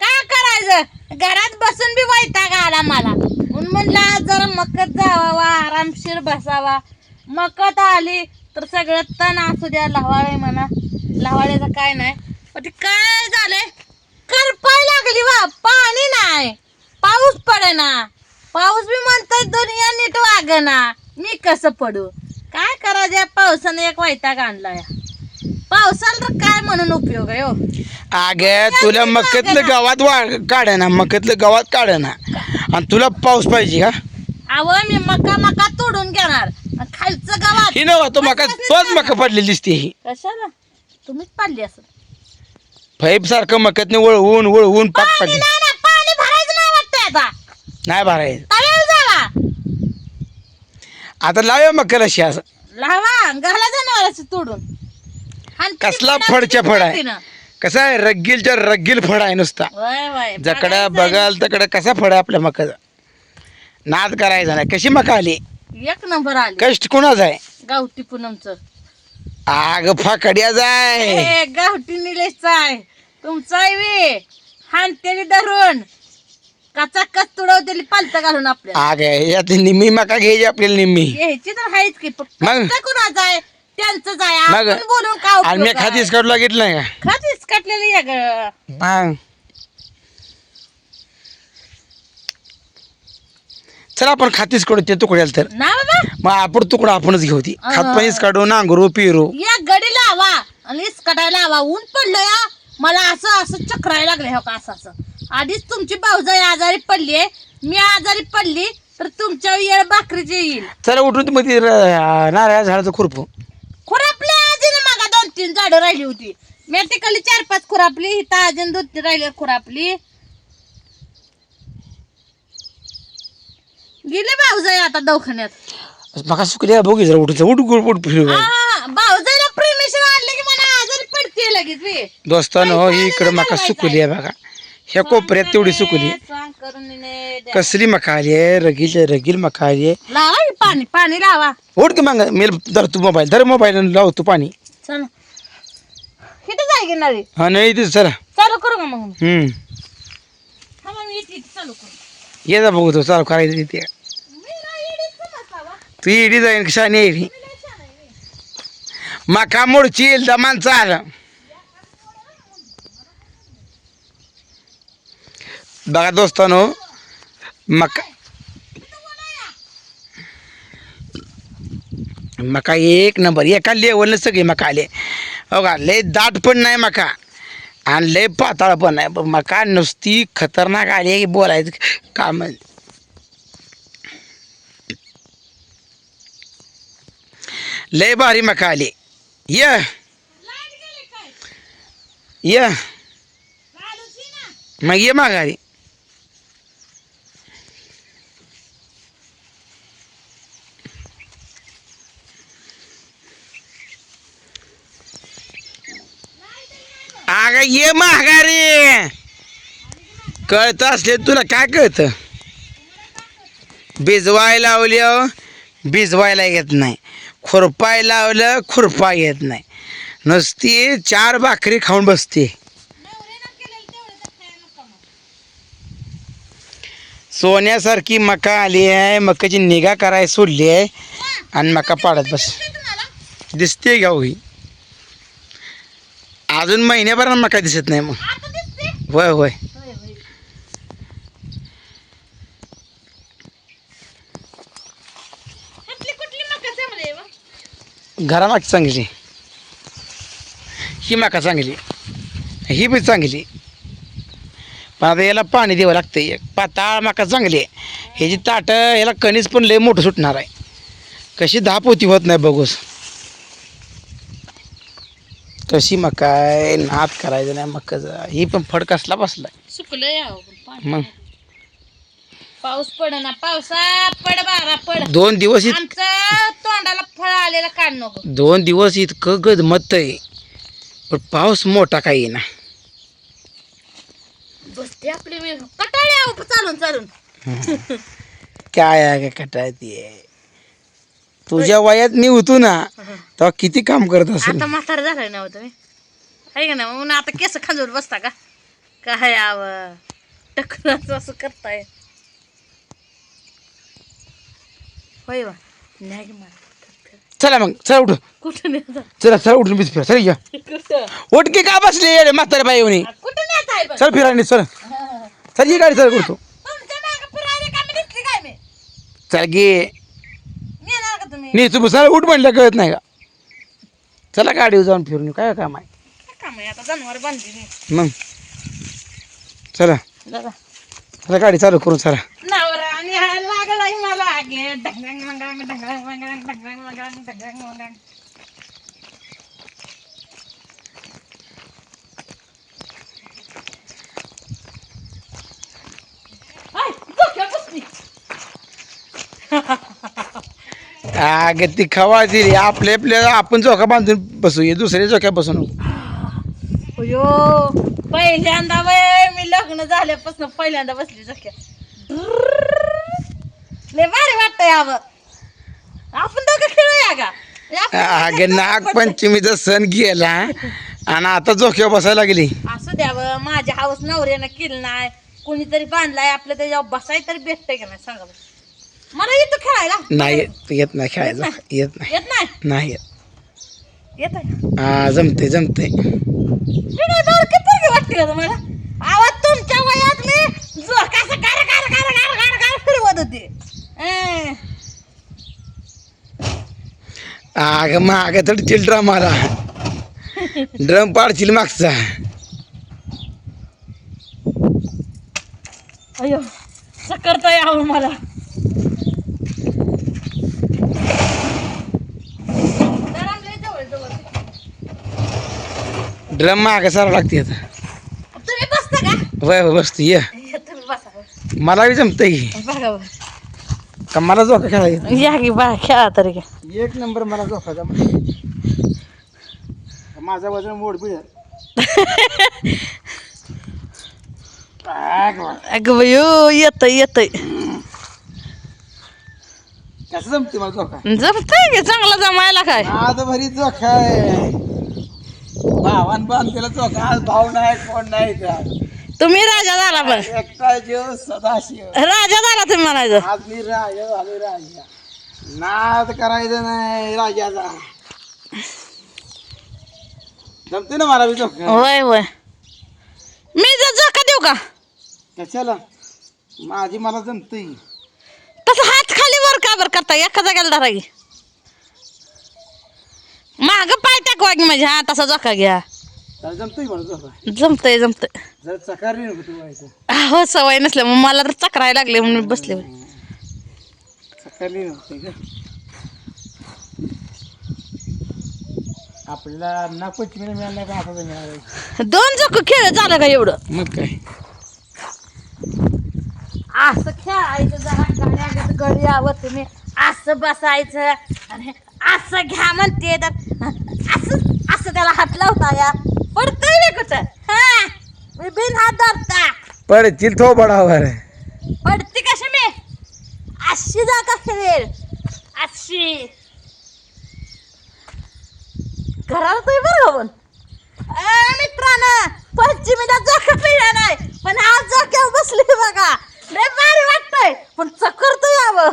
काय करायचं? घरात बसून बी वैताग आला मला. म्हणून म्हणलं आज जरा मकत जावावा आरामशीर बसावा. मकत आली तर सगळं तण असू द्या लवाळे म्हणा. लवाळ्याचं काय नाही. ते काय झालंय? करपाय लागली वा पाणी नाही. पाऊस पडेना. पाऊस बी म्हणतात दुनिया नीट वागना. मी कसं पडू? काय करायचं या पावसाने एक वैताग आणलाय. पावसाला तर काय म्हणून उपयोग आहे हो? अगे तुला मक्यातलं गावात वा काढ ना मक्यातलं गावात काढ ना आणि तुला पाऊस पाहिजे का अव मी मका मका तोडून घेणार. आणि खालचं गावात. ही नव्ह तो मका तोच मका पडलेली दिसते ही. कशाला? तुम्हीच पाडली असं. फैब सारखं मक्यात वळवून वळवून पाक पाणी पडली. नाही ना पाणी भरायचं नाही वाटतंय आता. नाही भरायचं. तळेल जावा आता लाव्या मक्याला शियास लावा घाला जनावरांचं तोडून. आणि कसला फडच्या फड आहे. कसा आहे? रग्गीलच्या रग्गील फड आहे नुसता. वय वय जकडं बघाल तकडं कसा फड आहे आपल्या मकाचा? नाद करायचा नाही. कशी मका आली? एक नंबर आली. कष्ट कुणाच आहे? गावठी पूनमचं. आग फाकड्या जाय ए, गावठी निलेशचा आहे. तुमचा आहे वे. हानतेली धरून. कचा कच तुडवतेली पालत घालून आपल्या. आग यात निम्मी मका घ्यायची आपल्याला निम्मी. घ्यायची तर आहेच की पण मग? कष्ट कुणाचं आहे? त्यांचंच आहे मग आपण बोलून का आणि मी उपयोग आहे? खातीच काढू लागितलं नाही का? खातीच काटलेलं या ग. मग. चला आपण खातीच काढू ते तुकड्याला तर. ना बाबा. मग आपण तुकडा आपणच घेऊ ती. खातपाणीच काढू नांगरू पिरू. या गडी लावा आणि इसकटायला लावा. ऊन पडलं या. मला असं असं चक्रायला लागलं हो का असं असं. आधीच तुमची भाऊजाई आजारी पडली आहे. मी आजारी पडली तर तुमच्या येळ भाकरीची येईल. चला उठून ते मध्ये र- झाडाचं खुरपू खुरापली आजीने मागा दोन तीन झाडं राहिली होती. मी तिकडली चार पाच खुरापली इथं अजून दोन तीन राहिली खुरापली गेले भाऊजाई आता दवाखान्यात. मका सुकल्या बघू जरा उठून उठ उठ उठ फिरू हा भाऊजाईला प्रेमेशन आणले की मला आजारी पडते लगेच बे. दोस्तानो ही इकडं मका सुकली आहे बघा. ह्या कोपऱ्यात तेवढी सुकली करून द्या. कसली मका आली आहे? रगील रगील मका आली आहे. लावा हे पाणी पाणी लावा. उठ की मग मी धर तू मोबाईल धर मोबाईल लाव तू पाणी. चल. जाय घेणारी हा नाही इथेच चला. चालू करू का मग? हम्म. हा मग मी येते इथे चालू करू. ये जा बघू तो चालू करायचं तिथे नाही. तू इडी जाईन मी. मका मोडची दमान चाल बघा दोस्तानो मका मका एक नंबर एका लेवलनं सगळे मका आले. हो का? लय दाट पण नाही मका. आणि लय पाताळ पण नाही. पण मका नुसती खतरनाक आली आहे की बोलायचं काम लय भारी मका आली. ये. ये. आहे मग ये माघारी. अगं ये महागारी कळत असले तुला काय कळतं? भिजवाय लावली भिजवायला येत नाही. खुरपाय लावलं खुरपा येत नाही. नुसती चार भाकरी खाऊन बसते. सोन्यासारखी मका आली आहे मकाची निगा करायला सोडली आहे आणि मका पाडत बस. दिसते तुम्हाला हो ही? अजून महिन्याभरात मका दिसत नाही मग. होय होय. मका चांगली ही मका चांगली. ही बी चांगली. पण आता याला पाणी द्यावं लागतं एक पाताळ मका चांगली आहे. ह्याची ताटं याला कणीस पण लय मोठं सुटणार आहे. कशी दहा पोती होत नाही बघूस. कशी मका आहे नाद करायचं नाही मकाचा. ही पण फड कसला बसलाय? पण पाणी मग? पाऊस पड ना पावसा पड बारा पड. दोन दिवस इत आमचं तोंडाला फळ आलेलं काढ नको. दोन दिवस इतकं गदमत आहे. पण पाऊस मोठा काही ना. बसते आपली कटाळे आहो चालून चालून. काय आहे का कटाळती तुझ्या वयात मी होतो ना तेव्हा किती काम करत असेल? आता म्हातारा झालाय ना हो तुम्ही. आहे का ना म्हणून आता केस खांजून बसता का? काय आव टकराचं असं करताय. होय वा न्या की मला चला मग चला उठ. कुठं नेता? चला चला उठून बीच फिरा. चला या. कुठं? उठ की बसली येडे म्हातारे बाई येऊन कुठं नेताय पण चल फिरा चल. चल ये गाडी चल करतो तुमच्या मागं फिरायला का मी दिसली काय मी? चल गे नेणार का तुम्ही नी तू चला उठ म्हणलं कळत नाही का? चला गाडीवर जाऊन फिरून येऊ. काय काम आहे? काय काम आहे? आता जनावर बांधली मग? चला. चला गाडी चालू करून चला. नवरा आणि हा लागलाय मला. आगे डोक्यावर बसली. अगं ती खवा दिली आपले आपले आपण झोका बांधून बसू. ये दुसऱ्या झोक्या बसू नको अयो पहिल्यांदा वय मी लग्न झाल्यापासून पहिल्यांदा बसली झोक्या लय भारी वाटतंय यावं आपण दोघं खेळूया का अगं नागपंचमीचा सण गेला आणि आता झोक्यावर बसायला लागली असू द्यावं माझ्या हाऊस नवऱ्यानं केलं नाही कोणीतरी बांधलाय आपलं त्याच्यावर बसाय तरी भेटतंय का नाही सांगा बरं. मला येतं खेळायला. नाही येत येत नाही खेळायचं येत नाही. येत नाही. नाही? येत. हा जमते जमते वाटते का तुम्हाला? आवाज तुमच्या वयात मी जो कसं car car car car car car फिरवत होते. अं. अगं माग चिल्ड्रा मला ड्रम पाडशील मागचा. अयो चक्करता यावं मला जरा लय जवळ जवळ. ड्रम माग सारा लागते आता. तुम्ही बसता का? वय वय बसतो ये. या तुम्ही बसा मला बी जमतंय की. बघा बघा. का मला झोका खेळायचा या की बा खेळा तरी घ्या एक नंबर मला झोका जम माझं वजन मोड बिड अगं बयो येत येत कसं जमते मला झोका? जमतंय की चांगला जमायला काय? आज भरी झोका आहे. भावान बांधलेला झोका आज भाऊ नाही कोण नाही त्यात. तुम्ही राजा झाला पण. एकटा जीव सदाशिव राजा झाला तुम्ही म्हणायचं. आज मी राजा झालो राजा. नाद करायचं नाही राजाचा जमते ना मला बी झोका होय होय. मी जर झोका देऊ का? कशाला? माझी मला जमतंय. तसं हात खाली वर का बर करता एका जागेला धरा की. माग पाय टाकवा की माझ्या हा तसा झोका घ्या. त्याला जमतंय मला झोका जमतंय जमतंय. जर चकारली नको तू व्हायचं. हो सवय नसल्या मग मला तर चक्रायला लागले म्हणून बसले. चकारली आपल्याला नागपंचमीला मिळालं नाही पण आता तर मिळालं. दोन झोक खेळ झालं का एवढं? मग काय? असं खेळायचं जरा गडी यावं तुम्ही. असं बसायचं आणि असं घ्या म्हणते तर. असं असं त्याला हात लावता या पडतंय मी कुठं? हा मी बिन हात धरता. पडतील तो बडावर पडते कशी मी? अशी जा का फिरेल अशी. घराला तुम्ही बरं पण? मित्रांनो पंचमीला जोका पिळला नाही पण आज जोक्यावर बसली बघा. लय भारी वाटतंय पण चक्कर तर यावं